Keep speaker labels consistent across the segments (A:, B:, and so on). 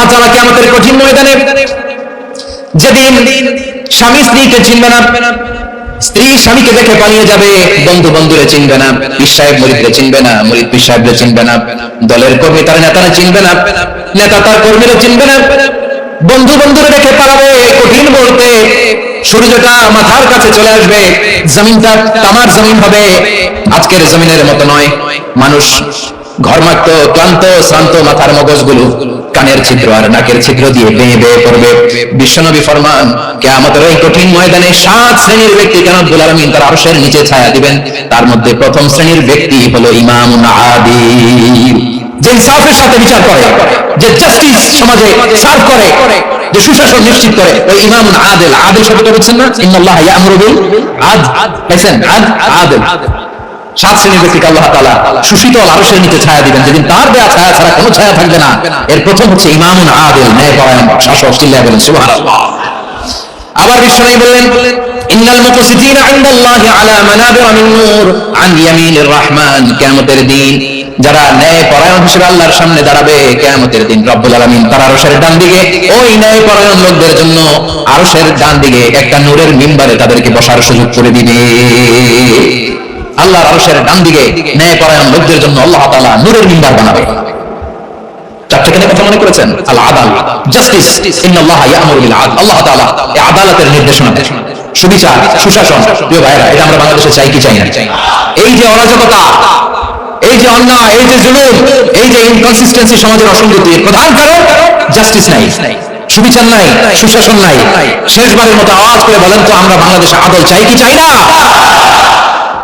A: আল্লাহ তাআলা কিয়ামতের কঠিন ময়দানে যেদিন স্বামী স্ত্রীকে চিনবে না, স্ত্রী স্বামীকে দেখে পালিয়ে যাবে বন্ধু বন্ধুরে চিনবে না, পীর সাহেব মরিদরে চিনবে না, মরিদ পীর সাহেবরে চিনবে না, দলের কর্মী তার নেতারা চিনবে না, নেতা তার কর্মীরা চিনবে না বন্ধু বন্ধুরে দেখে পালাবে, কঠিন মুহূর্তে সূর্যটা মাথার কাছে চলে আসবে, জমিনটা তামার জমিন হবে, আজকের জমিনের মতো নয়, মানুষ ঘর ঘরমাক্ত, ক্লান্ত, শ্রান্ত মাথার মগজগুলো কানের ছিদ্র আর নাকের ছিদ্র দিয়ে বেয়ে বেয়ে পড়বে। বিশ্বনবী ফরমান, কেয়ামতের এই কঠিন ময়দানে সাত শ্রেণির ব্যক্তি কেন আলামিন তার আরশের নিচে ছায়া দিবেন? তার মধ্যে প্রথম শ্রেণির ব্যক্তি হলো ইমাম আদিল যে ইনসাফের সাথে বিচার করে, যে জাস্টিস সমাজে সার্ভ করে, যে সুশাসন নিশ্চিত করে, ওই ইমাম আদিল। আদিল শব্দটা বুঝছেন না? ইন্নাল্লাহ ইয়ামুরু বিল আদ। পাইছেন? আদ? আদিল। সাত শ্রেণির ব্যক্তিকে আল্লাহ তাআলা সুশীতল আরশের নিচে ছায়া দিবেন। যেদিন তার দেয়া ছায়া ছাড়া কোনো ছায়া থাকবে না। এর প্রথম হচ্ছে ইমামুন আদিল ন্যায় পরায়ণ শাসক। চিল্লায় বলেন, সুবহানাল্লাহ। আবার বিশ্বনবী বললেন একটা নূরের মিম্বারে তাদেরকে বসার সুযোগ করে দিবে। আল্লাহর আরশের ডান দিকে ন্যায় পরায়ণ লোকদের জন্য আল্লাহ তাআলা নূরের মিম্বার বানাবে। চারটেখানে কথা মনে করেছেন? আল আদাল, জাস্টিস, ইন্নাল্লাহ ইয়ামুরু বিল আদল। আল্লাহ তাআলা এই আদালতের নির্দেশনা দেন। সুবিচার, সুশাসন, প্রিয় ভাইরা এটা আমরা বাংলাদেশে চাই কি চাই না? এই যে অরাজকতা, এই যে অন্যায়, এই যে জুলুম, এই যে ইনকনসিস্টেন্সি সমাজের অসঙ্গতি প্রধান কারণ জাস্টিস নাই। সুবিচার নাই, সুশাসন নাই। শেষবারের মতো আওয়াজ করে বলেন তো, আমরা বাংলাদেশে আদল চাই কি চাই না?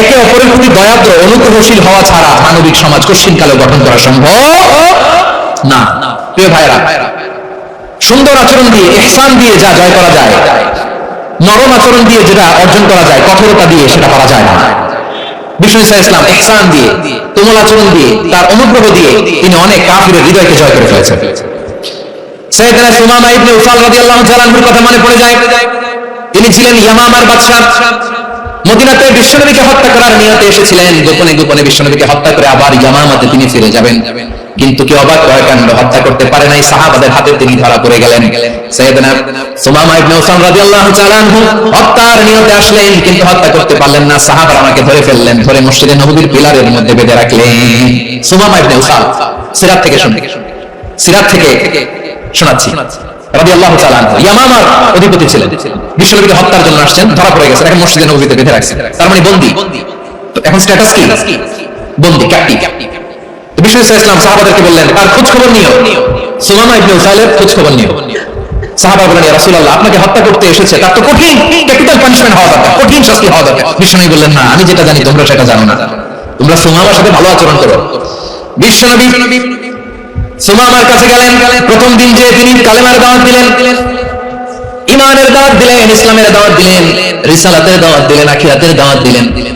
A: একে অপরের প্রতি দয়াদ্র, অনুগ্রহশীল হওয়া ছাড়া মানবিক সমাজ কঠিন কালে গঠন করা সম্ভব না। প্রিয় ভাইরা সুন্দর আচরণ দিয়ে, ইহসান দিয়ে যা জয় করা যায়, নরম আচরণ দিয়ে যেটা অর্জন করা যায়, কঠোরতা দিয়ে সেটা করা যায় না। বিষ্ণু ইসলাম ইহসান দিয়ে আচরণ দিয়ে, তার অনুগ্রহ দিয়ে তিনি অনেক কাফিরের হৃদয়কে জয় করে ফেলেছেন। সৈয়দনা রাদিয়াল্লাহু তাআলার কথা মনে পড়ে যায়। তিনি ছিলেন ইয়ামামার বাদশা মদিনাতে বিশ্বনবীকে হত্যা করার নিয়তে এসেছিলেন। গোপনে গোপনে বিশ্বনবীকে হত্যা করে আবার ইয়ামামাতে তিনি ফিরে যাবেন। কিন্তু কি অবাক কাণ্ড হত্যা করতে পারে নাই, সাহাবাদের হাতে তিনি ধরা পড়ে গেলেন। মধ্যে বেঁধে রাখলেন। থেকে শোনাচ্ছি। মানে খোঁজ খবর আপনাকে হত্যা করতে এসেছে। তার তো কঠিন পানিশমেন্ট হওয়া দরকার, কঠিন শাস্তি হওয়া দরকার। বিষ্ণু বললেন, না, আমি যেটা জানি তোমরা সেটা জানো না। তোমরা সুমামার সাথে ভালো আচরণ করো। বিশ্বনবী সুমামার কাছে গেলেন। প্রথম দিন যে তিনি কালেমার দাওয়াত দিলেন। ইমানের দাওয়াত দিলেন, ইসলামের দাওয়াত দিলেন, রিসালাতের দাওয়াত দিলেন, আখিরাতের দাওয়াত দিলেন।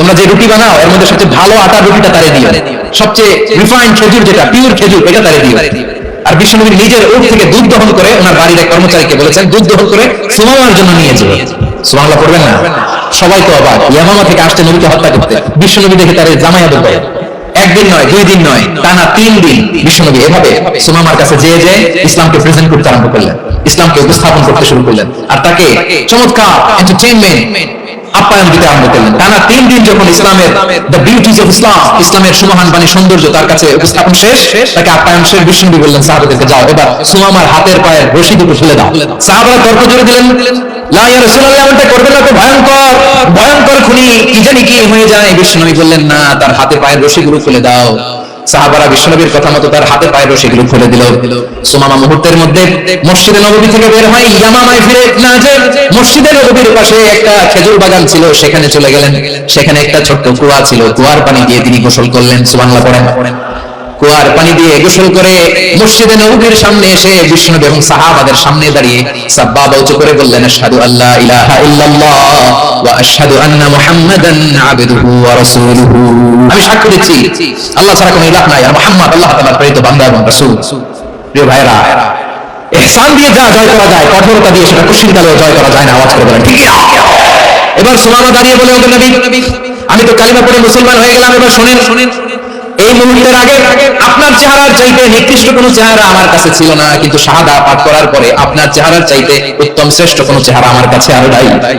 A: তোমরা যে রুটি বানাও, এর মধ্যে সবচেয়ে ভালো আটার রুটিটা তারে দিও। সবচেয়ে রিফাইন্ড খেজুর যেটা পিওর খেজুর, এটা তারে দিও। আর বিশ্বনবী নিজের উঠ থেকে দুধ দহন করে ওনার বাড়ির কর্মচারীকে বলেছেন, দুধ দহন করে সুমামার জন্য নিয়ে যাবে সুমাল্লাহ পড়বেন না? সবাই তো অবাক। ইয়ামামা থেকে আসছে নবীকে হত্যা করতে। বিশ্বনবী দেখে তারে জামাই আদর একদিন নয়, দুই দিন নয়, টানা তিন দিন বিশ্বনবী এভাবে সুমামার কাছে যেয়ে যে ইসলামকে প্রেজেন্ট করতে আরম্ভ করলেন। ইসলামকে উপস্থাপন করতে শুরু করলেন। আর তাকে চমৎকার এন্টারটেইনমেন্ট আপ্যায়ন দিতে আরম্ভ করলেন। টানা তিন দিন যখন ইসলামের দ্য বিউটিজ অফ ইসলাম ইসলামের সুমহান বাণী সৌন্দর্য তার কাছে উপস্থাপন শেষ, তাকে আপ্যায়ন শেষ। বিষ্ণুবী বললেন, সাহাবাদেরকে যাও, এবার সুমামার হাতের পায়ের রশি দুটো ফেলে দাও। সাহাবারা তর্ক জোরে দিলেন করবেন না তো, ভয়ঙ্কর ভয়ঙ্কর কি জানি কি হয়ে যায়। বিশ্বনবী বললেন, না, তার হাতে পায়ের রশিগুলো খুলে দাও। সাহাবারা বিশ্বনবীর কথা মতো তার হাতে পায়ের রশিগুলো খুলে দিল। সুমামা মুহূর্তের মধ্যে মসজিদে নববী থেকে বের হয় ইয়ামামায় ফিরে না যে মসজিদে নববীর পাশে একটা খেজুর বাগান ছিল, সেখানে চলে গেলেন। সেখানে একটা ছোট্ট কুয়া ছিল, কুয়ার পানি দিয়ে তিনি গোসল করলেন, সুবহানাল্লাহ পড়েন। কুয়ার পানি দিয়ে গোসল করে মসজিদে নববীর সামনে এসে বিষ্ণু এবং সাহাবাদের সামনে দাঁড়িয়ে সাব্বা উঁচু করে বললেন সাধু আল্লাহ ইলাহা ইল্লাল্লাহ। আন্না মুহাম্মাদান আবদুহু ওয়া রাসূলুহু। আমি সাক্ষ্য দিচ্ছি, আল্লাহ ছাড়া কোনো ইলাহ নাই। আর মুহাম্মদ আল্লাহ তাআলার প্রেরিত বান্দা এবং রাসূল। প্রিয় ভাইরা ইহসান দিয়ে যা জয় করা যায়, কঠোরতা দিয়ে সেটা জয় করা যায় না, আওয়াজ করে বলেন ঠিক? এবার সুমামা দাঁড়িয়ে বলে, ওগো নবী, আমি তো কালিমা পড়ে মুসলমান হয়ে গেলাম, এবার শুনেন শুনেন। এই মুহূর্তের আগে আপনার চেহারার চাইতে নিকৃষ্ট কোনো চেহারা আমার কাছে ছিল না, কিন্তু শাহাদা পাঠ করার পরে আপনার চেহারার চাইতে উত্তম শ্রেষ্ঠ কোনো চেহারা আমার কাছে আর নাই।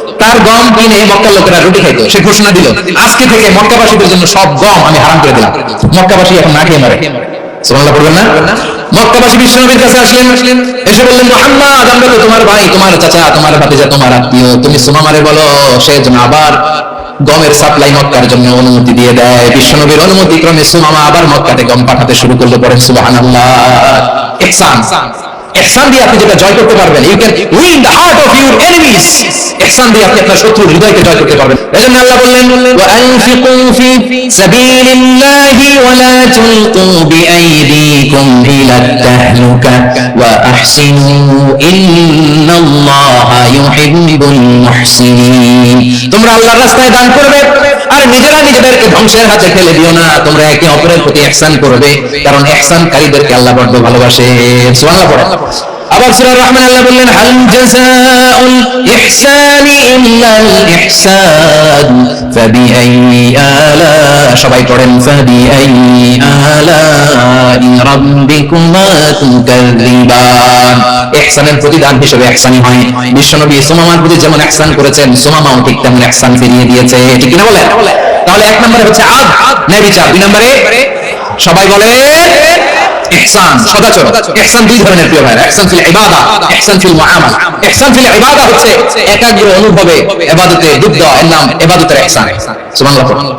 A: তার গম কিনে মক্কার লোকেরা রুটি খাইতো। সে ঘোষণা দিল, আজকে থেকে মক্কাবাসীদের জন্য সব গম আমি হারাম করে দিলাম। মক্কাবাসী এখন না খেয়ে মারে। আবার গমের সাপ্লাই মক্কার জন্য অনুমতি দিয়ে দেয়। অনুমতি ক্রমে সুমামা আবার মক্কাতে গম পাঠাতে শুরু করল পরে ইহসান। ইহসান দিয়ে আপনি যেটা জয় করতে পারবেন you can win the heart of your enemies ইহসান দিয়ে আপনি আপনার শত্রুর হৃদয়কে জয় করতে পারবেন। এজন্য আল্লাহ বললেন ওয়া আনফিকু ফি সাবিলিল্লাহি ওয়া লা তুলকু বিআইদিকুম ইলা তাহলুকা ওয়া আহসিনু ইন্নাল্লাহা ইউহিব্বুল মুহসিনিন. তোমরা আল্লাহর রাস্তায় দান করবে। আর নিজেরা নিজেদেরকে ধ্বংসের হাতে ফেলে দিও না। তোমরা একে অপরের প্রতি একসান করবে, কারণ একসানকারীদেরকে আল্লাহ বড্ড ভালোবাসে। সোয়াল্লাহ পড়ে। আবার সূরা রহমান আল্লাহ বললেন, হাল জাযাউল সবাই পড়েন ইহসানের প্রতিদান হিসেবে ইহসানি হয়। বিশ্বনবী সুমামার প্রতি যেমন ইহসান করেছেন, সুমামাও ঠিক তেমন ইহসান ফিরিয়ে দিয়েছে। ঠিক কিনা বলেন? তাহলে এক নম্বরে হচ্ছে আদ ন্যায় বিচার দুই নম্বরে সবাই বলে ইহসান সদাচরণ। ইহসান দুই ধরনের প্রিয় ভাইরা ইহসান ফিল ইবাদা ইহসান ফিল মুআমালা ইহসান ফিল ইবাদা হচ্ছে একাগ্র অনুভবে ইবাদতে ডুব দেওয়া এর নাম ইবাদতের ইহসান সুবহানাল্লাহ।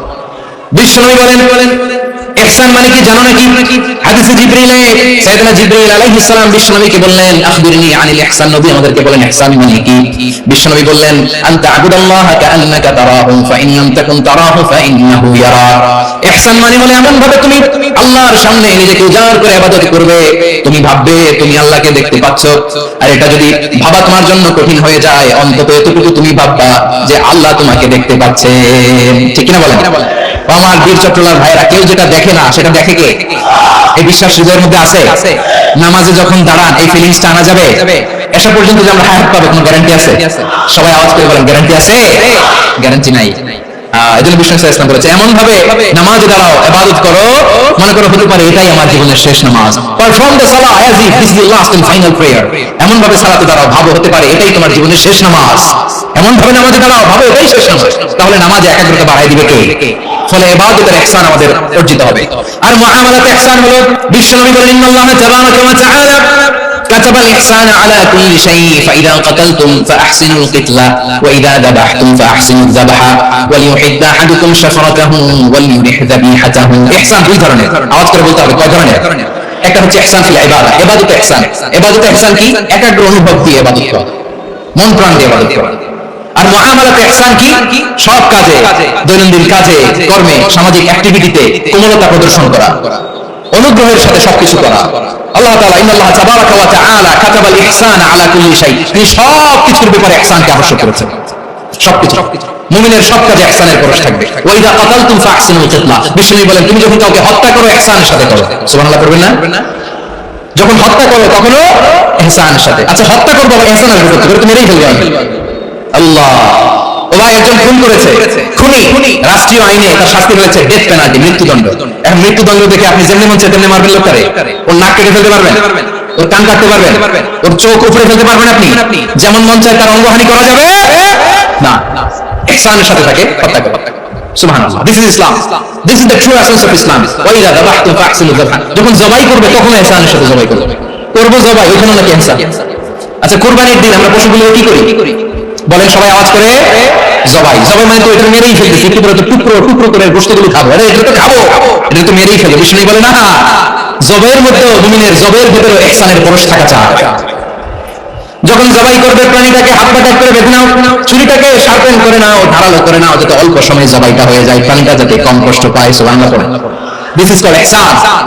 A: বিশ্বনবী বলেন মানে কি জানো নাকি? হাদিসে সাইয়েদনা আলাইহিস সালাম বিশ্বনবীকে বললেন, আখবিরনি আনিল ইহসান নবী আমাদেরকে বলেন, ইহসান মানে কি? বিশ্বনবী বললেন, আনতা কাআন্নাকা তারাহু লাম তাকুন তারাহু ইয়ারাক ইহসান মানে হলো এমন ভাবে তুমি আল্লাহর সামনে নিজেকে উজাড় করে ইবাদত করবে। তুমি ভাববে, তুমি আল্লাহকে দেখতে পাচ্ছ। আর এটা যদি ভাবা তোমার জন্য কঠিন হয়ে যায়, অন্তত এতটুকু তুমি ভাববা যে আল্লাহ তোমাকে দেখতে পাচ্ছে। ঠিক কিনা বলেন? আমার বীর চট্টলার ভাইরা কেউ যেটা দেখে না সেটা দেখে কে? এই বিশ্বাস হৃদয়ের মধ্যে আছে? নামাজে যখন দাঁড়ান এই ফিলিংসটা আনা যাবে? এসা পর্যন্ত যে আমরা হায়াত পাবো কোনো গ্যারান্টি আছে? সবাই আওয়াজ করে বলেন গ্যারান্টি আছে? গ্যারান্টি নাই। আহ, এই ইসলাম করেছে এমন ভাবে নামাজে দাঁড়াও ইবাদত করো মনে করো হতে পারে এটাই আমার জীবনের শেষ নামাজ। Perform the Salah as if this is last and final prayer এমন ভাবে সালাতে দাঁড়াও ভাবো হতে পারে এটাই তোমার জীবনের শেষ নামাজ। এমন ভাবে নামাজে দাঁড়াও ভাবো এটাই শেষ নামাজ। তাহলে নামাজে একাগ্রতা বাড়াই দিবে কে? ফলে ইবাদতের ইহসান আমাদের অর্জিত হবে আর মুআমালাতে ইহসান হলো বিশ্বনবী বলেন ইন্নাল্লাহ তাবারাকা ওয়া তাআলা كتب الإحسان على كل شيء فإذا قتلتم فأحسنوا القتلة وإذا ذبحتم فأحسنوا الذبح وليحد أحدكم شفرته وليرح ذبيحته إحسان দুই ধরনের আওয়াজ করে বলতে হবে কয় ধরনের একটা হচ্ছে ইহসান ফিল ইবাদা ইবাদত ইহসান ইবাদত ইহসান কি একাগ্র অনুভব দিয়ে ইবাদত করা মন প্রাণ দিয়ে ইবাদত করা আর মুআমালাতে ইহসান কি? সব কাজে দৈনন্দিন কাজে কর্মে সামাজিক অ্যাক্টিভিটিতে কোমলতা প্রদর্শন করা অনুগ্রহের সাথে সবকিছু করা। আল্লাহ তাআলা ইন্নাল্লাহ তাবারাকা ওয়া তাআলা কাতাবাল ইহসানা আলা কুল্লি শাই তিনি সব কিছুর ব্যাপারে ইহসানকে আবশ্যক করেছেন। সবকিছু। মুমিনের সব কাজে ইহসানের পরশ থাকবে। ওয়া কাতালতুম ফাহসিনুল কিতলা বিষ্ণু বলেন তুমি যখন কাউকে হত্যা করো ইহসানের সাথে করো। সুবহানাল্লাহ করবেন না? যখন হত্যা করো তখনও ইহসানের সাথে। আচ্ছা হত্যা করব আবার ইহসান আসবে করে তো মেরেই ফেলবে। আল্লাহ। ও ভাই, একজন খুন করেছে। খুনি। রাষ্ট্রীয় আইনে তার শাস্তি হয়েছে ডেথ পেনাল্টি মৃত্যুদণ্ড। এখন মৃত্যুদণ্ড দেখে আপনি যেমনি মন তেমনি মারবেন ওর নাক কেটে ফেলতে পারবেন। ওর কান কাটতে পারবেন। ওর চোখ উপরে ফেলতে পারবেন আপনি। যেমন মন চায় তার অঙ্গহানি করা যাবে। না। সাথে থাকে হত্যা সুবহানাল্লাহ। This is Islam this is the true essence of Islam যখন জবাই করবে, তখন সাথে জবাই করবে। করব জবাই ওইখানে নাকি আচ্ছা কুরবানির দিন আমরা পশুগুলো কি করি? বলেন সবাই আওয়াজ করে। জবাই। জবাই মানে তো এটা মেরেই ফেলতেছি টুকরো তো টুকরো টুকরো করে গোশতগুলো খাব? আরে এটা তো খাব। এটা তো মেরেই ফেলে বিষ্ণু বলে না? জবের মধ্যে মুমিনের জবের ভিতরে ইহসানের পরশ থাকা চায় যখন জবাই করবে, প্রাণীটাকে হাত পা ত্যাগ করে বেঁধে নাও। ছুরিটাকে শার্পেন করে নাও, ধারালো করে নাও, যাতে অল্প সময়ে জবাইটা হয়ে যায়। প্রাণীটা যাতে কম কষ্ট পায়, সুবহানাল্লাহ পড়ে। দিস ইজ কল ইহসান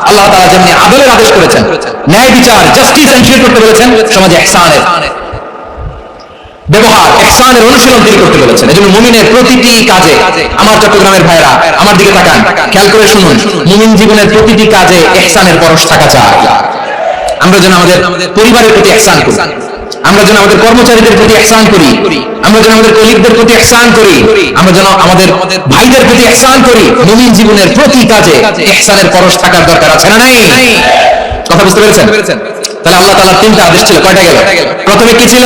A: আল্লাহ তাআলা যেমনি আদলের আদেশ করেছেন, ন্যায় বিচার জাস্টিস এনশিওর করতে বলেছেন, সমাজে ইহসানের ব্যবহার ইহসানের অনুশীলন তিনি করতে বলেছেন। এজন্য মুমিনের প্রতিটি কাজে আমার চট্টগ্রামের ভাইরা আমার দিকে তাকান, খেয়াল করে শুনুন। মুমিন জীবনের প্রতিটি কাজে ইহসানের পরশ থাকা চাই আমরা যেন আমাদের পরিবারের প্রতি ইহসান করি। আমরা যেন আমাদের কর্মচারীদের প্রতি ইহসান করি। আমরা যেন আমাদের কলিগদের প্রতি ইহসান করি। আমরা যেন আমাদের ভাইদের প্রতি ইহসান করি। মুমিন জীবনের প্রতি কাজে ইহসানের পরশ থাকার দরকার আছে না নাই? কথা বুঝতে পেরেছেন? তাহলে আল্লাহ তাআলার তিনটা আদেশ ছিল। কয়টা গেল? প্রথমে কি ছিল?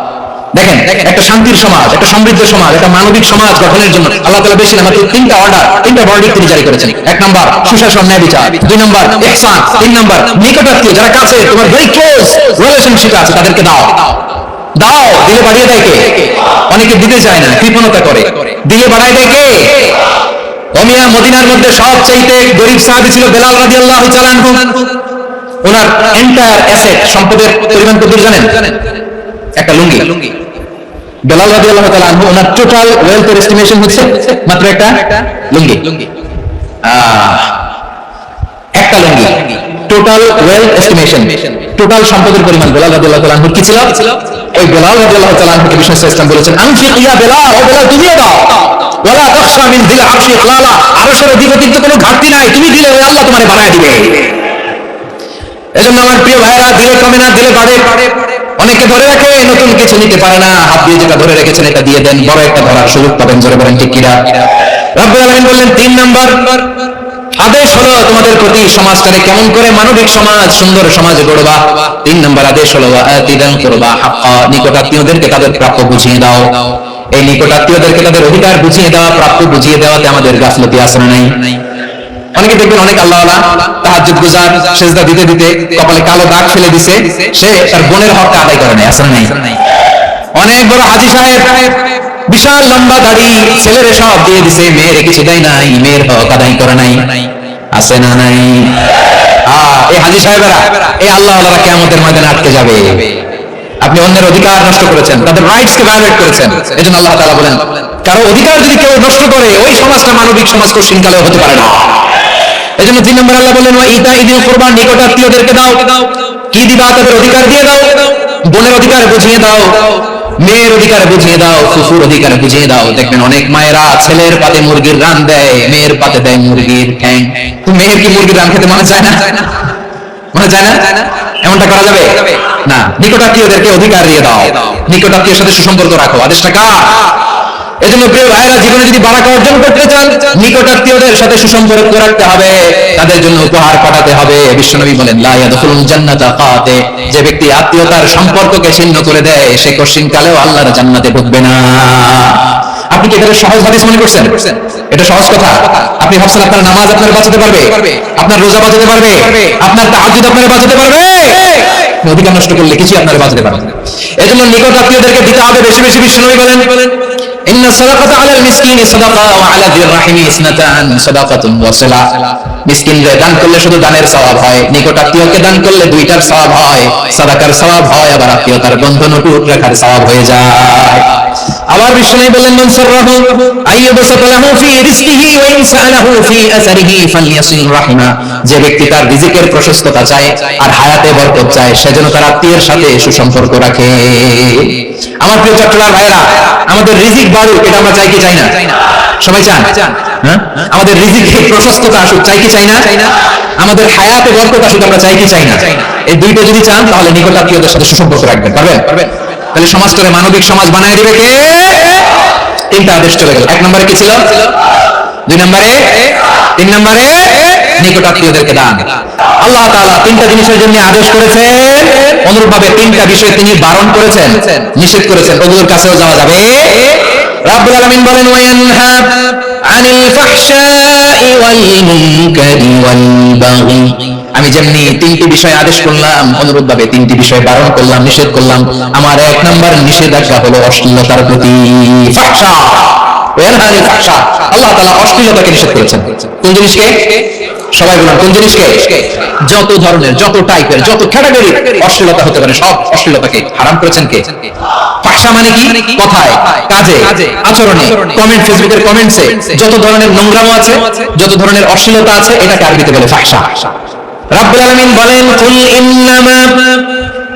A: দেখেন একটা শান্তির সমাজ একটা সমৃদ্ধ সমাজ একটা মানবিক সমাজ গঠনের জন্য আল্লাহ তাআলা বেশি না তিনটা অর্ডার তিনটা বর্ডিক তিনি জারি করেছেন। এক নাম্বার সুশাসন ন্যায় বিচার। দুই নাম্বার ইহসান। তিন নাম্বার নিকটাত্মীয় যারা কাছে তোমার ভেরি ক্লোজ রিলেশনশিপ আছে তাদেরকে দাও। দাও দিলে বাড়িয়ে দেয় কে? অনেকে দিতে চায় না কৃপণতা করে। দিলে বাড়ায় দেয় কে? অমিয়া মদিনার মধ্যে সব চাইতে গরিব সাহাবী ছিল বেলাল রাদিয়াল্লাহু তাআলা ওনার এন্টায়ার অ্যাসেট সম্পদের পরিমাণ কত জানেন? একটা লুঙ্গি। বেলাল রাদিয়াল্লাহু তাআলা আনহু ওনার টোটাল ওয়েলথের এস্টিমেশন হচ্ছে মাত্র একটা লুঙ্গি। একটা lungi. Total wealth estimation total সম্পদের পরিমাণ বেলাল রাদিয়াল্লাহু তাআলা আনহুর কি ছিল? ওই বেলাল রাদিয়াল্লাহু তাআলা আনহুকে বিষ্ণু ইসলাম বলেছেন আনফিক ইয়া বেলাল ও বেলাল তুমি দাও। ওয়ালা তাখশা মিন দিল আরশি ইখলালা আরশের তো কোনো ঘাটতি নাই তুমি দিলে ওই আল্লাহ তোমারে বাড়ায় দিবে। এজন্য আমার প্রিয় ভাইরা দিলে কমে না দিলে বাড়ে। অনেকে ধরে রাখে, নতুন কিছু নিতে পারে না। হাত দিয়ে যেটা ধরে রেখেছেন, এটা দিয়ে দেন। বড় একটা ধরার সুযোগ পাবেন, জোরে বলেন, ঠিক কিনা? রব্বুল আলামিন বললেন, তিন নাম্বার। আদেশ হলো তোমাদের প্রতি সমাজটারে কেমন করে মানবিক সমাজ, সুন্দর সমাজ গড়বা। তিন নাম্বার আদেশ হলো আতিদান করবা হাক্কা নিকটাত্মীয়দেরকে তাদের প্রাপ্য বুঝিয়ে দাও। এই নিকটাত্মীয়দেরকে তাদের অধিকার বুঝিয়ে দেওয়া, প্রাপ্য বুঝিয়ে দেওয়াতে আমাদের গাফলতি আসরে নাই? অনেকে দেখবেন অনেক আল্লাহ তাহাজ্জুদ, গুজার, সেজদা দিতে দিতে কপালে কালো দাগ ফেলে দিছে। সে তার বোনের হকটা আদায় করে নাই, আসলে নাই। অনেক বড় হাজি সাহেব বিশাল লম্বা দাড়ি, ছেলের সব দিয়ে দিছে, মেয়ের কিছু দেয় নাই, মেয়ের হক আদায় করে নাই। আছে না নাই? এই হাজি সাহেবেরা, এই আল্লাহ আল্লাহরা কেমতের ময়দানে আটকে যাবে। আপনি অন্যের অধিকার নষ্ট করেছেন, তাদের রাইটস কে ভায়োলেট করেছেন। এজন্য আল্লাহ তাআলা বলেন, কারও অধিকার যদি কেউ নষ্ট করে, ওই সমাজটা মানবিক সমাজ কঠিনকালেও হতে পারে না। এজন্য তিন নম্বর আল্লাহ বললেন ইতা ইদিল কুরবান নিকটাত্মীয়দেরকে দাও। কি দিবা? তাদের অধিকার দিয়ে দাও। বোনের অধিকার বুঝিয়ে দাও। মেয়ের অধিকার বুঝিয়ে দাও। ফুফুর অধিকার বুঝিয়ে দাও। দেখবেন অনেক মায়েরা ছেলের পাতে মুরগির রান দেয়, মেয়ের পাতে দেয় মুরগির ঠ্যাং। তো মেয়ের কি মুরগির রান খেতে মনে চায় না? মনে যায় না? এমনটা করা যাবে? না। নিকটাত্মীয়দেরকে অধিকার দিয়ে দাও। নিকটাত্মীয়ের সাথে সুসম্পর্ক রাখো। আদেশটা কার? এজন্য প্রিয় ভাইরা জীবনে যদি বারাকা অর্জন করতে চান নিকটাত্মীয়দের সাথে সুসম্পর্ক রাখতে হবে, তাদের জন্য উপহার পাঠাতে হবে। বিশ্বনবী বলেন, লা জান্নাতা যে ব্যক্তি আত্মীয়তার সম্পর্ককে ছিন্ন করে দেয়, সে কঠিন কালেও আল্লাহর জান্নাতে ঢুকবে না। আপনি কি এটা সহজ হাদিস মনে করছেন? এটা সহজ কথা। আপনি ভাবছেন আপনার নামাজ আপনার বাঁচাতে পারবে? আপনার রোজা বাঁচাতে পারবে? আপনার তাহাজ্জুদ আপনার বাঁচাতে পারবে? অধিকার নষ্ট করলে কিছুই আপনার বাঁচাতে পারবে এজন্য নিকট আত্মীয়দেরকে দিতে হবে। বেশি বেশি বিশ্বনবী বলেন ইন্না الصدقه على المسكين صدقه وعلى ذي الرحم اثنتان صدقه সিলা মিসকিনদের দান করলে শুধু দানের স্বভাব হয় নিকট আত্মীয়কে দান করলে দুইটার স্বভাব হয়, সাদাকার স্বভাব হয়, আবার আত্মীয়তার বন্ধন অটুট রাখার স্বভাব হয়ে যায়। আবার বিষ্ণু বললেন মান সাররাহু আইয়াবসাত লাহু ফি রিজকিহি ওয়া ইন সাআলাহু ফি আসারিহি ফালইয়াসিল রাহমা। যে ব্যক্তি তার রিজিকের প্রশস্ততা চায় আর হায়াতে বরকত চায়, সে যেন তার আত্মীয়ের সাথে সুসম্পর্ক রাখে। আমার প্রিয় চট্টলার ভাইরা আমাদের রিজিক বাড়ুক, এটা আমরা চাই কি চাই না? সবাই চান? হ্যাঁ? আমাদের রিজিকের প্রশস্ততা আসুক, চাই কি চাই না? আমাদের হায়াতে বরকত আসুক, আমরা চাই কি চাই না? এই দুইটা যদি চান, তাহলে নিকট আত্মীয়দের সাথে সুসম্পর্ক রাখবেন পারবেন পারবেন? তাহলে সমাজটারে মানবিক সমাজ বানায় দিবে কে? তিনটা আদেশ চলে গেল। এক নম্বরে কি ছিল? দুই নম্বরে? তিন নম্বরে? নিকট আত্মীয়দেরকে দান। আল্লাহ তাআলা তিনটা জিনিসের জন্য আদেশ করেছেন। অনুরূপভাবে তিনটা বিষয় তিনি বারণ করেছেন, নিষেধ করেছেন। ওগুলোর কাছেও যাওয়া যাবে। রাব্বুল আলামিন বলেন ওয়ায়ানহা আনিল ফাহশাই ওয়াল মুনকারি ওয়াল বাগি। আমি যেমনি তিনটি বিষয় আদেশ করলাম অনুরোধ ভাবে তিনটি বিষয় বারণ করলাম, নিষেধ করলাম, আমার এক নম্বর নিষেধাজ্ঞা হলো অশ্লীলতার প্রতি আল্লাহ তাআলা অশ্লীলতাকে নিষেধ করেছেন। কোন জিনিসকে? সবাই বলুন, কোন জিনিসকে? যত ধরনের, যত টাইপের যত ক্যাটাগরি অশ্লীলতা হতে পারে, সব অশ্লীলতাকে হারাম করেছেন কে? ফাঁসা মানে কি? কথায়, কাজে, আচরণে কমেন্ট ফেসবুকের কমেন্টসে যত ধরনের নোংরামো আছে, যত ধরনের অশ্লীলতা আছে, এটাকে আরবিতে বলে ফাঁসা রাব্বুল আলামিন বলেন কুল ইন্নামা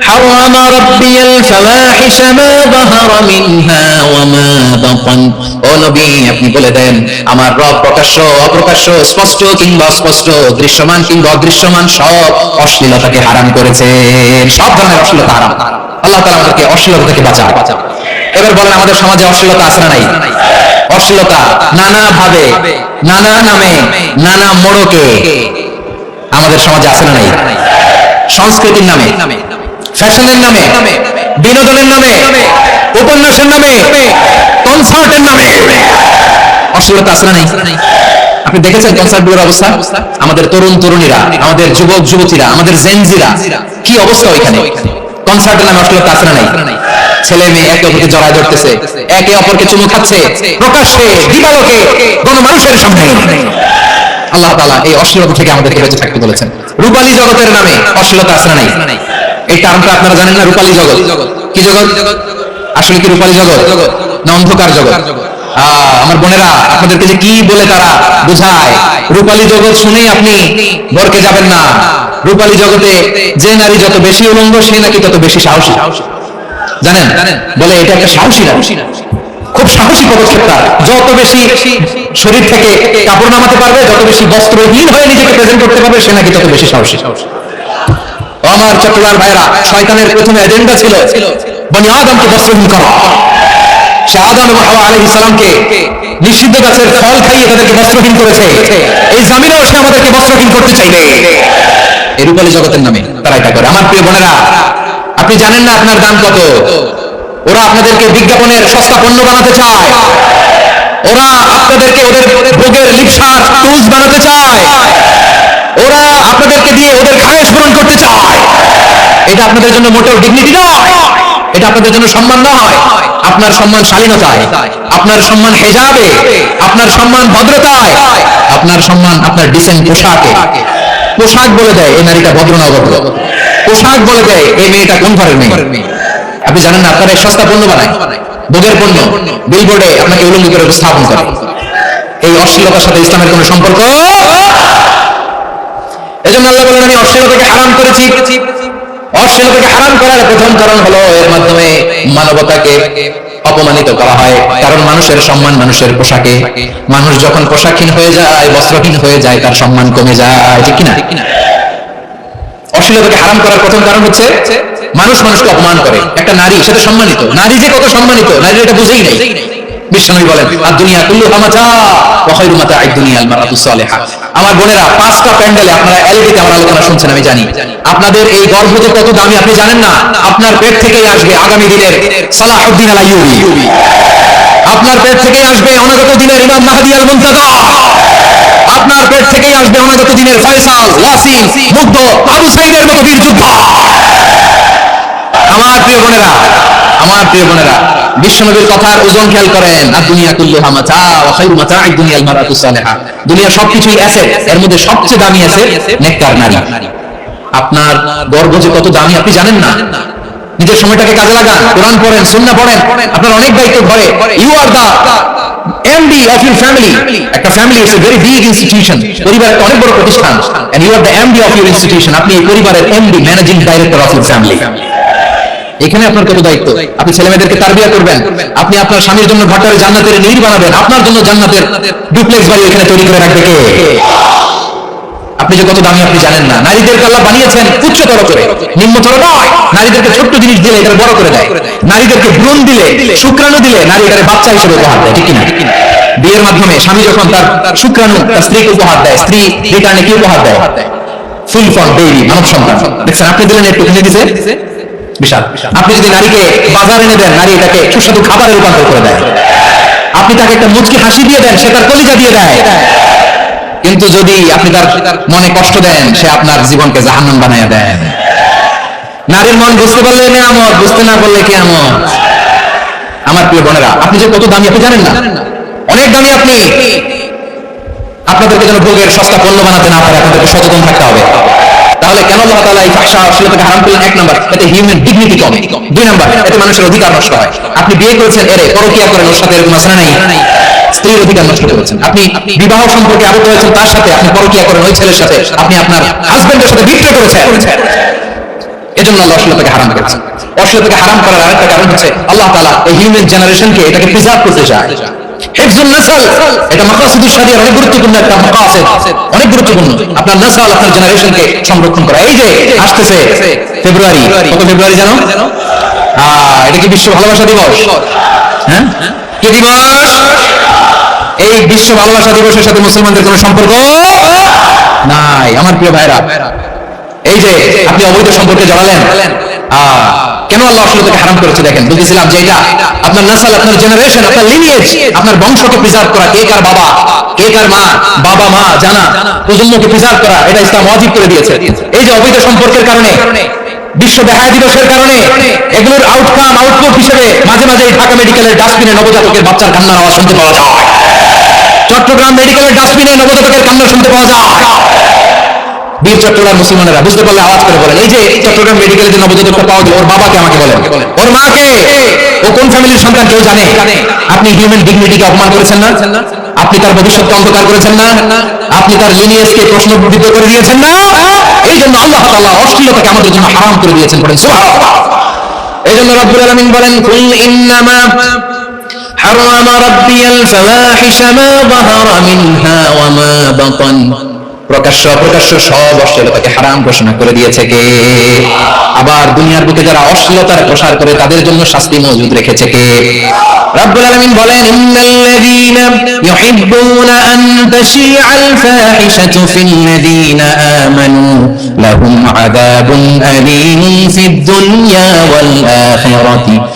A: حرم ربي الفواحش ما ظهر منها وما بطن ও নবী আপনি বলে দেন আমার রব প্রকাশ্য অপ্রকাশ্য স্পষ্ট কিংবা অস্পষ্ট দৃশ্যমান কিংবা অদৃশ্যমান সব অশ্লীলতাকে হারাম করেছে সব ধরনের অশ্লীলতা হারাম আল্লাহ তাআলা আমাদেরকে অশ্লীলতা থেকে বাঁচান এবার বলেন আমাদের সমাজে অশ্লীলতা আছে না নাই অশ্লীলতা নানা ভাবে নানা নামে নানা মোড়কে আমাদের সমাজে আছে না নাই? সংস্কৃতির নামে, ফ্যাশনের নামে, বিনোদনের নামে, উপন্যাসের নামে, কনসার্টের নামে। অশ্লীলতা আছে না নাই? আপনি দেখেছেন কনসার্টগুলোর অবস্থা? আমাদের তরুণ তরুণীরা, আমাদের যুবক যুবতীরা, আমাদের জেনজিরা কি অবস্থা ওইখানে? কনসার্টের নামে অশ্লীলতা আছে না নাই? ছেলে মেয়ে একে অপরকে জড়ায় ধরতেছে, একে অপরকে চুমু খাচ্ছে, প্রকাশ্যে দিবালোকে গণমানুষের সামনে। আল্লাহ তাআলা এই অশ্লীলতা থেকে আমাদেরকে বেঁচে থাকতে বলেছেন। রূপালী জগতের নামে অশ্লীলতা আছে নাই? এই টার্মটা আপনারা জানেন না? রূপালী জগৎ। কি জগৎ? আসলে কি রূপালী জগৎ? না অন্ধকার জগৎ। আমার বোনেরা, আপনাদেরকে যে কি বলে তারা বুঝায়। রূপালী জগৎ শুনেই আপনি বরকে যাবেন না। রূপালী জগতে যে নারী যত বেশি উলঙ্গ সে নাকি তত বেশি সাহসী। জানেন? বলে এটা একটা সাহসী খুব সাহসী পদক্ষেপ তার। যত বেশি শরীর থেকে কাপড় নামাতে পারবে, যত বেশি বস্ত্রহীন হয়ে নিজেকে প্রেজেন্ট করতে পারবে, সে নাকি তত বেশি সাহসী। আমার চট্টগ্রাম ভাইরা শয়তানের প্রথম এজেন্ডা ছিল বনি আদমকে বস্ত্রহীন করা। এই জগতের নামে করে। আমার প্রিয় আপনি জানেন না আপনার দাম কত? ওরা আপনাদেরকে বিজ্ঞাপনের সস্তা পণ্য বানাতে চায়। ওরা আপনাদেরকে ওদের ভোগের লিপসার টুলস বানাতে চায়। ওরা আপনাদেরকে দিয়ে ওদের খায়েশ পূরণ করতে চায়। এটা আপনাদের জন্য মোটেও ডিগনিটি নয়। এটা আপনাদের জন্য সম্মান নয়। আপনার সম্মান শালীনতায়, আপনার সম্মান হেজাবে, আপনার সম্মান ভদ্রতায়, আপনার সম্মান আপনার ডিসেন্ট পোশাকে। পোশাক বলে দেয় এই নারীটা ভদ্র না অভদ্র পোশাক বলে দেয় এই মেয়েটা কোন ঘরের মেয়ে? আপনি জানেন না, আপনারা সস্তা পণ্য বানায়। ভোগের পণ্য বিলবোর্ডে আপনাকে উলঙ্গ করে উপস্থাপন করে। এই অশ্লীলতার সাথে ইসলামের কোনো সম্পর্ক? এজন্য আল্লাহ বলেন, আমি অশ্লীলতাকে হারাম করেছি। অশ্লীলতাকে হারাম করার প্রথম কারণ হলো, এর মাধ্যমে মানবতাকে অপমানিত করা হয়। কারণ মানুষের সম্মান মানুষের পোশাকে। মানুষ যখন পোশাকহীন হয়ে যায়, বস্ত্রহীন হয়ে যায়, তার সম্মান কমে যায়, ঠিক কিনা? অশ্লীলতাকে হারাম করার প্রথম কারণ হচ্ছে মানুষ মানুষকে অপমান করে। একটা নারী, সেটা সম্মানিত। নারী যে কত সম্মানিত নারী এটা বুঝেই নাই। আপনাদের এই গর্ভ যে কত দামি, আপনি জানেন না? আপনার পেট থেকেই আসবে আগামী দিনের আইয়ুবী। আপনার পেট থেকেই আসবে অনাগত দিনের ইমাম মাহদি আল মুনতাদা আপনার পেট থেকেই আসবে অনাগত দিনের ফয়সাল, ওয়াসিম, মুগ্ধ, আবু সাইদের মতো বীর যোদ্ধা। আমার প্রিয় বোনেরা, আমার প্রিয় বোনেরা, বিশ্বনবীর কথার ওজন খেয়াল করেন। আর দুনিয়া কুল্লু হামাচা ওয়া খায়রু মাতাঈদ দুনিয়াল মারাতুস সালিহা। দুনিয়া সবকিছুই আছে এর মধ্যে সবচেয়ে দামি আছে নেককার নারী। আপনার গর্ব যে কত দামি আপনি জানেন না? নিজের সময়টাকে কাজে লাগান, কোরআন পড়েন, সুন্নাহ পড়েন। আপনার অনেক দায়িত্ব ঘরে। You are the MD of your family একটা family is a very big institution পরিবার একটা অনেক বড় প্রতিষ্ঠান। And you are the MD of your institution আপনি এই পরিবারের MD managing director of your family এখানে আপনার কত দায়িত্ব? আপনি ছেলে মেয়েদেরকে তারবিয়া করবেন। আপনি আপনার স্বামীর জন্য ঘরটারে জান্নাতের নীর বানাবেন। আপনার জন্য জান্নাতের ডুপ্লেক্স বাড়ি এখানে তৈরি করে রাখবে কে? আপনি যে কত দামি আপনি জানেন না। নারীদেরকে আল্লাহ বানিয়েছেন উচ্চতর করে। নিম্নতর নয়। নারীদেরকে ছোট্ট জিনিস দিলে এটা বড় করে দেয়। নারীদেরকে ভ্রূণ দিলে, শুক্রাণু দিলে নারী এটাকে বাচ্চা হিসেবে উপহার দেয়, ঠিক কিনা? বিয়ের মাধ্যমে স্বামী যখন তার শুক্রাণু, তার স্ত্রীকে উপহার দেয়, স্ত্রী রিটার্নে কি উপহার দেয়? ফুল ফর্ম বেবি মানব সন্তান। দেখছেন, আপনি দিলেন একটু কিনে দিছে? বিশাল। আপনি যদি নারীকে বাজার এনে দেন, নারী এটাকে সুস্বাদু খাবারে রূপান্তর করে দেয়। আপনি তাকে একটা মুচকি হাসি দিয়ে দেন, সে তার কলিজা দিয়ে দেয়। কিন্তু যদি আপনি তার মনে কষ্ট দেন, সে আপনার জীবনকে জাহান্নাম বানায় দেন নারীর মন বুঝতে পারলে নেয়ামত, বুঝতে না পারলে কেমন আমার প্রিয় বোনেরা, আপনি যে কত দামি, আপনি জানেন না? অনেক দামি আপনি। আপনাদেরকে যেন ভোগের সস্তা পণ্য বানাতে না পারে, আপনাদেরকে সচেতন থাকতে হবে। তাহলে কেন আল্লাহ তাআলা এই ফাহশা অশ্লীলতাকে হারাম করলেন? এক নাম্বার, এতে হিউম্যান ডিগনিটি কমে। দুই নাম্বার, এতে মানুষের অধিকার নষ্ট হয়। আপনি বিয়ে করেছেন, এরে পরকিয়া করেন, ওর সাথে এরকম না নাই? স্ত্রীর অধিকার নষ্ট করেছেন আপনি বিবাহ সম্পর্কে আবদ্ধ হয়েছেন তার সাথে আপনি পরকিয়া করেন, ওই ছেলের সাথে আপনি আপনার হাজবেন্ডের সাথে বিক্রয় করেছেন। এজন্য আল্লাহ অশ্লীলতাকে হারাম করেছেন অশ্লীলতাকে হারাম করার আরেকটা কারণ হচ্ছে, আল্লাহ এই হিউম্যান জেনারেশনকে এটাকে প্রিজার্ভ করতে চায়। বিশ্ব ভালোবাসা দিবস? হ্যাঁ? কি দিবস? এই বিশ্ব ভালোবাসা দিবসের সাথে মুসলমানদের কোনো সম্পর্ক নাই, আমার প্রিয় ভাইরা। এই যে আপনি অবৈধ সম্পর্কে জড়ালেন কেন আল্লাহ অশ্লীলতাকে হারাম করেছে দেখেন? বুঝেছিলাম যে এটা আপনার নাসাল, আপনার জেনারেশন আপনার লিনিয়েজ আপনার বংশকে প্রিজার্ভ করা, কে কার বাবা, কে কার মা, বাবা, মা, জানা, প্রজন্মকে প্রিজার্ভ করা, এটা ইসলাম ওয়াজিব করে দিয়েছে। এই যে অবৈধ সম্পর্কের কারণে, বিশ্ব বেহায়া দিবসের কারণে, এগুলোর আউটকাম আউটপুট হিসেবে মাঝে মাঝে ঢাকা মেডিকেলের ডাস্টবিনে নবজাতকের বাচ্চার কান্নার আওয়াজ শুনতে পাওয়া যায়। চট্টগ্রাম মেডিকেলের ডাস্টবিনে নবজাতকের কান্না শুনতে পাওয়া যায়। বীর চট্টগ্রাম মুসলমানেরা বুঝতে পারলে আওয়াজ করে বলেন এই যে চট্টগ্রাম মেডিকেলে যে নবজাতকটা পাওয়া গেল ওর বাবাকে আমাকে বলেন। ওর মাকে? ও কোন ফ্যামিলির সন্তান কেউ জানে? আপনি হিউম্যান ডিগনিটিকে অপমান করেছেন না? আপনি তার ভবিষ্যৎকে অন্ধকার করেছেন না? আপনি তার লিনিয়েজকে প্রশ্নবিদ্ধ করে দিয়েছেন না? এই জন্য আল্লাহ তাআলা অশ্লীলতাকে আমাদের জন্য হারাম করে দিয়েছেন বলেন, সুবহানাল্লাহ। এই জন্য রব্বুল আলামিন বলেন, কুল ইন্নামা حرم ربي الفواحش ما ظهر منها وما بطن প্রকাশ্য প্রকাশ্য সব অশ্লীলতাকে হারাম ঘোষণা করে দিয়েছে কে আবার দুনিয়ার বুকে যারা অশ্লীলতার প্রসার করে তাদের জন্য শাস্তি মজুদ রেখেছে কে রব্বুল আলামিন বলেন ইন্নাল্লাযীনা ইউহিব্বুনা আন তাশিআল ফাহিশাতু ফিল্লাযীনা আমানু লাহুম আযাবুন আলীম ফিদ দুনিয়া ওয়াল আখিরাতি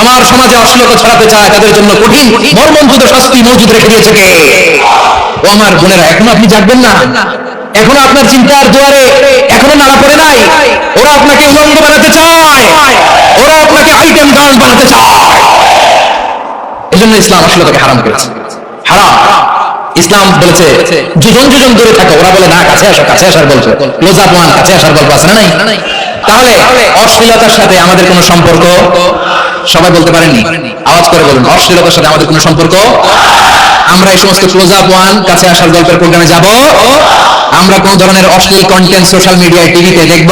A: আমার সমাজে অশ্লীলতা ছড়াতে চায়, তাদের জন্য কঠিন মর্মন্তুদ শাস্তি মজুদ রেখে দিয়েছে কে? ও আমার বোনেরা, এখনও আপনি জাগবেন না। এখনও আপনার চিন্তার দুয়ারে এখনও নাড়া পড়ে নাই। ওরা আপনাকে উলঙ্গ বানাতে চায়। ওরা আপনাকে আইটেম গার্ল বানাতে চায়। এজন্য ইসলাম অশ্লীলতাকে হারাম করেছে। হারাম। ইসলাম বলেছে যুজন যুজন দূরে থাকো। ওরা বলে, না, কাছে আসো, কাছে আসার বলছে ক্লোজ আপ ওয়ান, কাছে আসার গল্প আছে না নাই? তাহলে অশ্লীলতার সাথে আমাদের কোনো সম্পর্ক সবাই বলতে পারেননি। আওয়াজ করে বলুন, অশ্লীলতার সাথে আমাদের কোনো সম্পর্ক? আমরা এই সমস্ত ক্লোজ আপ ওয়ান কাছে আসার গল্পের প্রোগ্রামে যাব। আমরা কোন ধরনের অশ্লীল কন্টেন্ট সোশ্যাল মিডিয়ায় টিভিতে দেখব।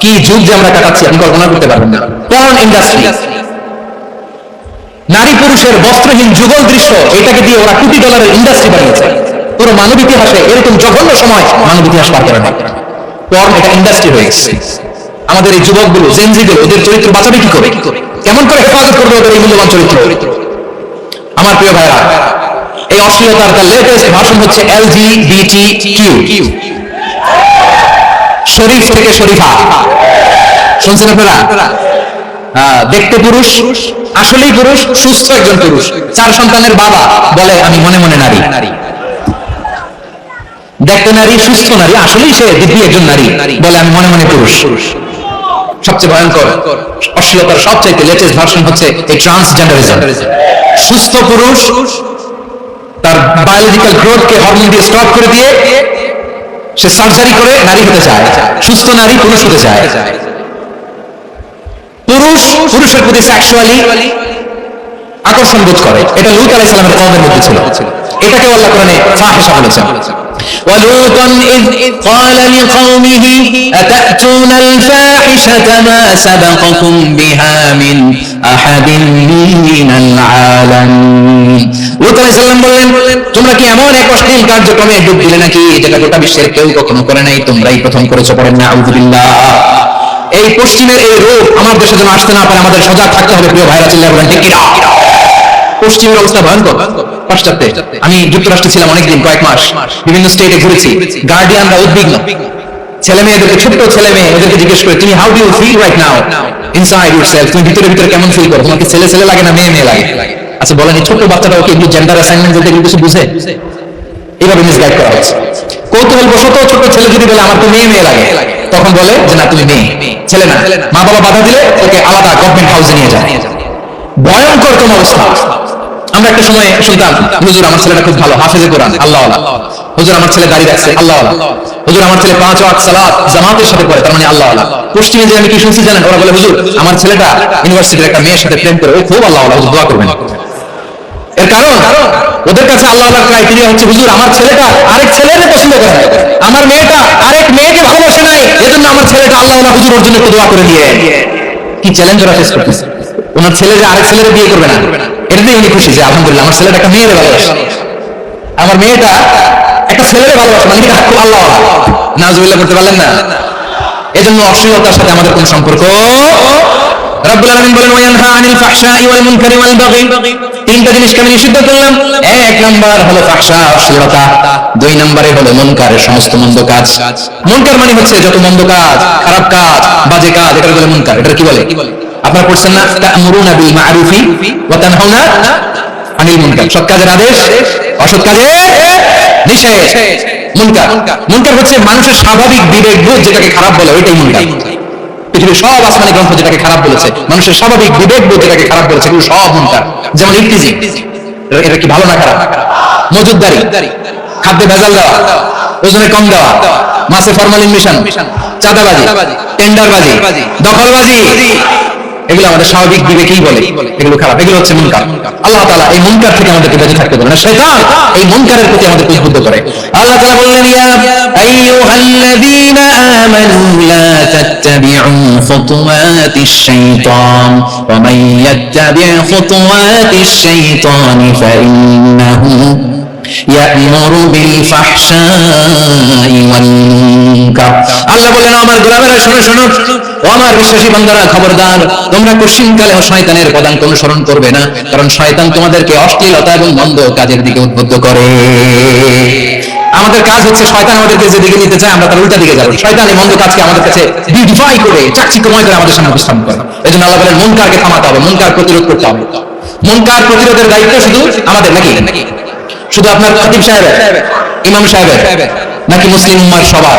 A: কি যুগ যে আমরা কাটাচ্ছি, আপনি কল্পনা করতে পারবেন না। পর্ন ইন্ডাস্ট্রি নারী পুরুষের বস্ত্রহীন যুগল দৃশ্য, এটাকে দিয়ে ওরা কোটি ডলারের ইন্ডাস্ট্রি বানিয়েছে। পুরো মানব ইতিহাসে এরকম জঘন্য সময় মানব ইতিহাস পার করে না। পর্ন এটা ইন্ডাস্ট্রি হয়ে গেছে। আমাদের এই যুবকগুলো জেনজিগুলো ওদের চরিত্র বাঁচাবে কি করে? কেমন করে হেফাজত করবে ওদের এই মূল্যবান চরিত্র? আমার প্রিয় ভাইরা এই অশ্লীলতার তার লেটেস্ট ভাষণ হচ্ছে এলজিবিটি কিউ শরীফ থেকে শরীফা। শুনছেন আপনারা? আহ, দেখতে পুরুষ আসলেই পুরুষ সুস্থ একজন পুরুষ। চার সন্তানের বাবা বলে আমি মনে মনে নারী। দেখতে নারী সুস্থ নারী আসলেই সে দিব্যি একজন নারী বলে আমি মনে মনে পুরুষ। সবচেয়ে ভয়ঙ্কর, অশ্লীলতার সবচাইতে লেটেস্ট ভার্সন হচ্ছে এই ট্রান্সজেন্ডারিজম সুস্থ পুরুষ তার বায়োলজিক্যাল গ্রোথকে হরমোন দিয়ে স্টপ করে দিয়ে সে সার্জারি করে নারী হতে চায়। সুস্থ নারী পুরুষ হতে চায়। পুরুষ, পুরুষের প্রতি সেক্সুয়ালি আকর্ষণ বোধ করে এটা লুত আলাইহিস সালামের কওমের মধ্যে ছিল এটাকে আল্লাহ কোরআনে ফাহিশা বলেছেন ولوطا إذ قال لقومه أتأتون الفاحشة ما سبقكم بها من أحد من العالمين লুত আলাইহিস সালাম বললেন তোমরা কি এমন এক অশ্লীল কার্যক্রমে ডুব দিলে নাকি যেটা গোটা বিশ্বের কেউ কখনো করে নাই তোমরাই প্রথম করেছো পড়েন না আউযুবিল্লাহ এই পশ্চিমের এই রোগ আমার দেশে যেন আসতে না পারে আমাদের সজাগ থাকতে হবে প্রিয় ভাইরা চিল্লা বলেন ঠিক কিনা? পশ্চিমের অবস্থা ভয়ঙ্কর। পাশ্চাত্যে। আমি যুক্তরাষ্ট্রে ছিলাম অনেকদিন, কয়েক মাস। বিভিন্ন স্টেটে ঘুরেছি। গার্ডিয়ানরা উদ্বিগ্ন। ছেলে মেয়েদেরকে ছোট্ট ছেলে মেয়ে ওদেরকে জিজ্ঞেস করে, তুমি how do feel right now inside yourself তুমি ভিতরে ভিতরে কেমন ফিল করো? তোমাকে ছেলে ছেলে লাগে না, মেয়ে মেয়ে লাগে? আচ্ছা বলেন, এই ছোট্ট বাচ্চাটা ওকে এগুলো জেন্ডার অ্যাসাইনমেন্ট বলতে কিছু বুঝে? এইভাবে মিসগাইড করা হচ্ছে। কৌতূহল বশত ছোট ছেলে যদি বলে, আমার তো মেয়ে মেয়ে লাগে, তখন বলে যে, না, তুমি মেয়ে, ছেলে না। মা বাবা বাধা দিলে ওকে আলাদা গভর্নমেন্ট হাউসে নিয়ে যায়। ভয়ঙ্কর কোন অবস্থা। আমরা একটা সময় শুনতাম, হুজুর, আমার ছেলেটা খুব ভালো, হাফেজে কোরআন আল্লাহ হুজুর, আমার ছেলে দাঁড়িয়ে রাখছে আল্লাহ হুজুর, আমার ছেলে পাঁচ ওয়াক্ত সালাত, জামাতের সাথে পড়ে, তার মানে আল্লাহ পশ্চিমে যে আমি কি শুনছি জানেন? ওরা বলে, হুজুর, আমার ছেলেটা ইউনিভার্সিটির একটা মেয়ের সাথে প্রেম করে, ও খুব আল্লাহ হুজুর, দোয়া করবেন। এর কারণ, ওদের কাছে আল্লাহ আল্লাহ ক্রাইটেরিয়া হচ্ছে, হুজুর, আমার ছেলেটা আরেক ছেলের পছন্দ করে আমার মেয়েটা আরেক মেয়েকে ভালোবাসে নাই। এজন্য আমার ছেলেটা আল্লাহ আল্লাহ হুজুর, ওর জন্য একটু দোয়া করে দিয়ে। কি চ্যালেঞ্জ ওরা ফেস করতেছে? ওনার ছেলে যে আরেক ছেলের বিয়ে করবে না? এটাতে উনি খুশি যে, আলহামদুলিল্লাহ, আমার ছেলেটা একটা মেয়ের ভালোবাসে। আমার মেয়েটা একটা ছেলের ভালোবাসে মানে এটা খুব আল্লাহ। করতে পারলেন না? অশ্লীলতার সাথে আমাদের কোন সম্পর্ক জিনিসকে নিষিদ্ধ করলাম। দুই নম্বরে সমস্ত মন্দ কাজ। মানে হচ্ছে যত মন্দ কাজ, খারাপ কাজ বলে মুনকার। এটা কি বলে? আপনারা পড়ছেন না তা'মুরুনা বিল মা'রুফি ওয়া তানহাউনা আনিল মুনকার। সৎ কাজের আদেশ অসৎ কাজের নিষেধ মুনকার। মুনকার হচ্ছে মানুষের স্বাভাবিক বিবেক বোধ যেটাকে খারাপ বলে ওইটাই মুনকার। পৃথিবীর সব আসমানি গ্রন্থ যেটাকে খারাপ বলেছে মানুষের স্বাভাবিক বিবেক বোধ যেটাকে খারাপ বলেছে এগুলো সব মুনকার। যেমন ইফতিজিং এটা কি ভালো না খারাপ? মজুদদারি খাদ্যে ভেজাল দেওয়া ওজনে কম দেওয়া মাছে ফরমালিন মিশন চাঁদাবাজি টেন্ডারবাজি দখলবাজি এগুলো আমাদের স্বাভাবিক বিবেকেই বলে এগুলো খারাপ এগুলো হচ্ছে মুনকার আল্লাহ তাআলা এই মুনকার থেকে আমাদেরকে বেঁচে থাকতে বলেন শয়তান এই মুনকারের প্রতি আমাদেরকে উদ্বুদ্ধ করে আল্লাহ তাআলা বললেন ইয়া আইয়ুহাল্লাযীনা আমানু লা তাত্তাবি'ু খুতুওয়াতিশ শাইতান ওয়া মান ইয়াত্তাবি' খুতুওয়াতিশ শাইতানি ফাইন্নাহু يأمر بالفحشاء والمنكر আল্লাহ বলেন আমার গোলামেরা শোনো শোনো ও আমার বিশ্বাসী বান্দারা, খবরদার, তোমরা কুশিনকালে শয়তানের পদাঙ্ক অনুসরণ করবে না, কারণ শয়তান তোমাদেরকে অশ্লীলতা এবং মন্দ কাজের দিকে উদ্বুদ্ধ করে। আমাদের কাজ হচ্ছে শয়তান আমাদেরকে যে দিকে নিতে চায়, আমরা তার উল্টা দিকে যাব। শয়তান এই মন্দ কাজকে আমাদের কাছে বিউটিফাই করে, চাকচিক্যময় করে আমাদের সামনে উপস্থাপন করে। এই জন্য আল্লাহ বলেন, মুনকারকে থামাতে হবে, মুনকার প্রতিরোধ করতে হবে। মুনকার প্রতিরোধের দায়িত্ব শুধু আমাদের নাকি? শুধু আপনার খতিব সাহেবের, ইমাম সাহেবের, নাকি মুসলিম উম্মার সবার?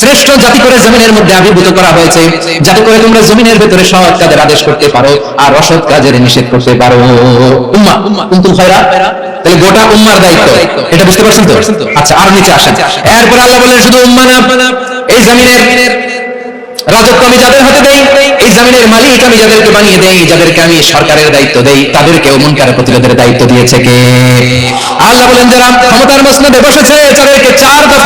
A: শ্রেষ্ঠ জাতি করে জমিনের মধ্যে আবির্ভূত করা হয়েছে। যাতে করে তোমরা জমিনের ভেতরে সৎ কাজের আদেশ করতে পারো আর অসৎ কাজের নিষেধ করতে পারো। উম্মা, কুনতুম খায়রা? তাহলে গোটা উম্মার দায়িত্ব। এটা বুঝতে পারছেন তো? আচ্ছা আর নিচে আসেন। এরপর আল্লাহ বলেন শুধু উম্মা না, এই জমিনের রাজত্ব আমি যাদের হাতে দেই, এই জমিনের মালিক আমি যাদেরকে বানিয়ে দেই, যাদেরকে আমি সরকারের দায়িত্ব দেই, তাদেরকেও মুনকার প্রতিরোধের দায়িত্ব দিয়েছে কে? আল্লাহ বলেন, যারা ক্ষমতার মসনদে বসেছে যাদেরকে চার দফা